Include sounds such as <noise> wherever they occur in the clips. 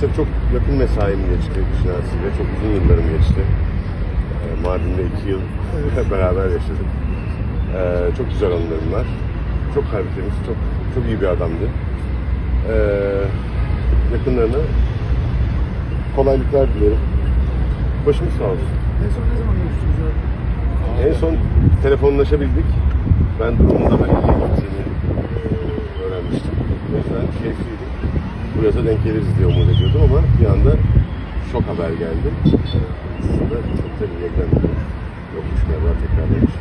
çok yakın mesaim geçti Şinasi'yle. Çok uzun yıllarım geçti. Ee, Mardin'de iki yıl <laughs> beraber yaşadık. Ee, çok güzel anılarım var. Çok kalbi temiz, çok, çok iyi bir adamdı. Ee, yakınlarına kolaylıklar dilerim. Başımız sağ olsun. En son ne zaman görüştünüz abi? En son telefonlaşabildik. Ben durumunda hani iyi gittiğini e, öğrenmiştim. O yüzden keyifliydi. Bu yaza denk geliriz diye umut ediyordum ama bir anda şok haber geldi. Aslında çok da ilgilenmedim. Yokmuş galiba tekrarlamış.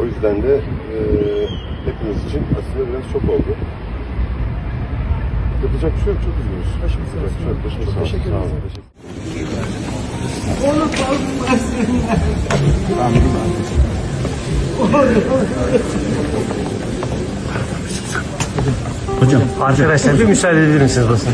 O yüzden de e, hepimiz için aslında biraz şok oldu. Yapacak bir şey yok. Çok üzgünüz. Başımız sağ olsun. bir şey Çok olsun. teşekkür ederiz. olun. Teşekkür Hocam arkadaşlar bir müsaade edebilir misiniz basın?